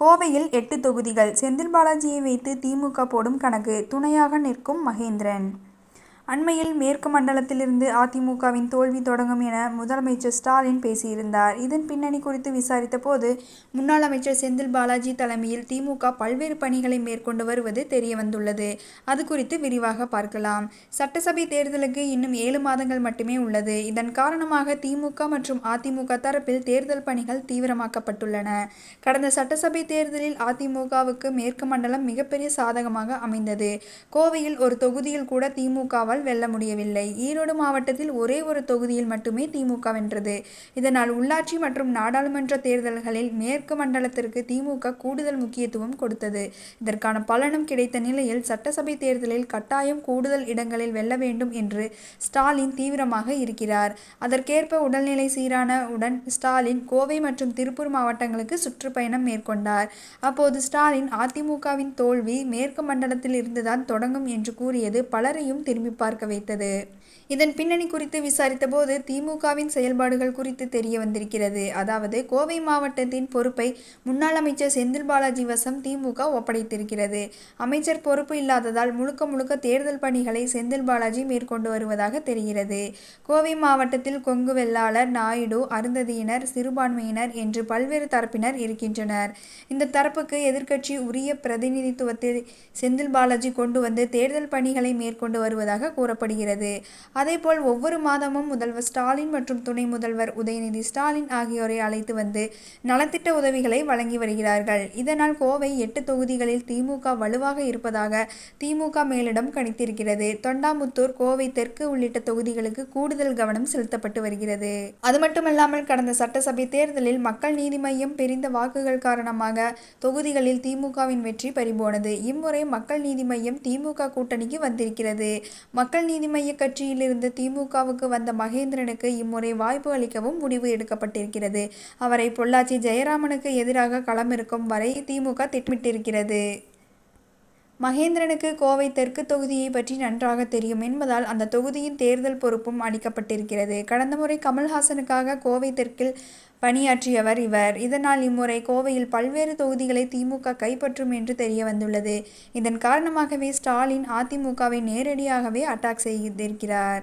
கோவையில் எட்டு தொகுதிகள் செந்தில் பாலாஜியை வைத்து திமுக போடும் கணக்கு துணையாக நிற்கும் மகேந்திரன் அண்மையில் மேற்கு மண்டலத்திலிருந்து அதிமுகவின் தோல்வி தொடங்கும் என முதலமைச்சர் ஸ்டாலின் பேசியிருந்தார். இதன் பின்னணி குறித்து விசாரித்த போது முன்னாள் அமைச்சர் செந்தில் பாலாஜி தலைமையில் திமுக பல்வேறு பணிகளை மேற்கொண்டு வருவது தெரியவந்துள்ளது. அது குறித்து விரிவாக பார்க்கலாம். சட்டசபை தேர்தலுக்கு இன்னும் ஏழு மாதங்கள் மட்டுமே உள்ளது. இதன் காரணமாக திமுக மற்றும் அதிமுக தரப்பில் தேர்தல் பணிகள் தீவிரமாக்கப்பட்டுள்ளன. கடந்த சட்டசபை தேர்தலில் அதிமுகவுக்கு மேற்கு மண்டலம் மிகப்பெரிய சாதகமாக அமைந்தது. கோவையில் ஒரு தொகுதியில் கூட திமுகவால் வெல்ல முடியவில்லை. ஈரோடு மாவட்டத்தில் ஒரே ஒரு தொகுதியில் மட்டுமே திமுக வென்றது. இதனால் உள்ளாட்சி மற்றும் நாடாளுமன்ற தேர்தல்களில் மேற்கு மண்டலத்திற்கு திமுக கூடுதல் முக்கியத்துவம் கொடுத்தது. இதற்கான பலனும் கிடைத்த நிலையில் சட்டசபை தேர்தலில் கட்டாயம் கூடுதல் இடங்களில் வெல்ல வேண்டும் என்று ஸ்டாலின் தீவிரமாக இருக்கிறார். அதற்கேற்ப உடல்நிலை சீரான உடன் ஸ்டாலின் கோவை மற்றும் திருப்பூர் மாவட்டங்களுக்கு சுற்றுப்பயணம் மேற்கொண்டார். அப்போது ஸ்டாலின் அதிமுகவின் தோல்வி மேற்கு மண்டலத்தில் இருந்துதான் தொடங்கும் என்று கூறியது பலரையும் திரும்பி பார்க்க வைத்தது. இதன் பின்னணி குறித்து விசாரித்தபோது திமுகவின் செயல்பாடுகள் குறித்து தெரிய வந்திருக்கிறது. அதாவது கோவை மாவட்டத்தின் பொறுப்பை முன்னாள் அமைச்சர் செந்தில் பாலாஜி வசம் திமுக ஒப்படைத்திருக்கிறது. அமைச்சர் பொறுப்பு இல்லாததால் முழுக்க முழுக்க தேர்தல் பணிகளை செந்தில் பாலாஜி மேற்கொண்டு வருவதாக தெரிகிறது. கோவை மாவட்டத்தில் கொங்கு வெள்ளாளர், நாயுடு, அருந்ததியினர், சிறுபான்மையினர் என்று பல்வேறு தரப்பினர் இருக்கின்றனர். இந்த தரப்புக்கு எதிர்க்கட்சி உரிய பிரதிநிதித்துவத்தை செந்தில் பாலாஜி கொண்டு வந்து தேர்தல் பணிகளை மேற்கொண்டு வருவதாக கூறப்படுகிறது. அதேபோல் ஒவ்வொரு மாதமும் முதல்வர் ஸ்டாலின் மற்றும் துணை முதல்வர் உதயநிதி ஸ்டாலின் ஆகியோரை அழைத்து வந்து நலத்திட்ட உதவிகளை வழங்கி வருகிறார்கள். இதனால் கோவை எட்டு தொகுதிகளில் திமுக வலுவாக இருப்பதாக திமுக மேலிடம் கணித்திருக்கிறது. தொண்டாமுத்தூர், கோவை தெற்கு உள்ளிட்ட தொகுதிகளுக்கு கூடுதல் கவனம் செலுத்தப்பட்டு வருகிறது. அதுமட்டுமல்லாமல் கடந்த சட்டசபை தேர்தலில் மக்கள் நீதி மையம் பிரிந்த வாக்குகள் காரணமாக தொகுதிகளில் திமுகவின் வெற்றி பறிபோனது. இம்முறை மக்கள் நீதி மையம் திமுக கூட்டணிக்கு வந்திருக்கிறது. மக்கள் நீதி மய்ய கட்சியில் இருந்து திமுகவுக்கு வந்த மகேந்திரனுக்கு இம்முறை வாய்ப்பு அளிக்கவும் முடிவு எடுக்கப்பட்டிருக்கிறது. அவரை பொள்ளாச்சி ஜெயராமனுக்கு எதிராக களமிருக்கும் வரை திமுக திட்டமிட்டிருக்கிறது. மகேந்திரனுக்கு கோவை தெற்கு தொகுதியை பற்றி நன்றாக தெரியும் என்பதால் அந்த தொகுதியின் தேர்தல் பொறுப்பும் அளிக்கப்பட்டிருக்கிறது. கடந்த முறை கமல்ஹாசனுக்காக கோவை தெற்கில் பணியாற்றியவர் இவர். இதனால் இம்முறை கோவையில் பல்வேறு தொகுதிகளை திமுக கைப்பற்றும் என்று தெரியவந்துள்ளது. இதன் காரணமாகவே ஸ்டாலின் அதிமுகவை நேரடியாகவே அட்டாக் செய்திருக்கிறார்.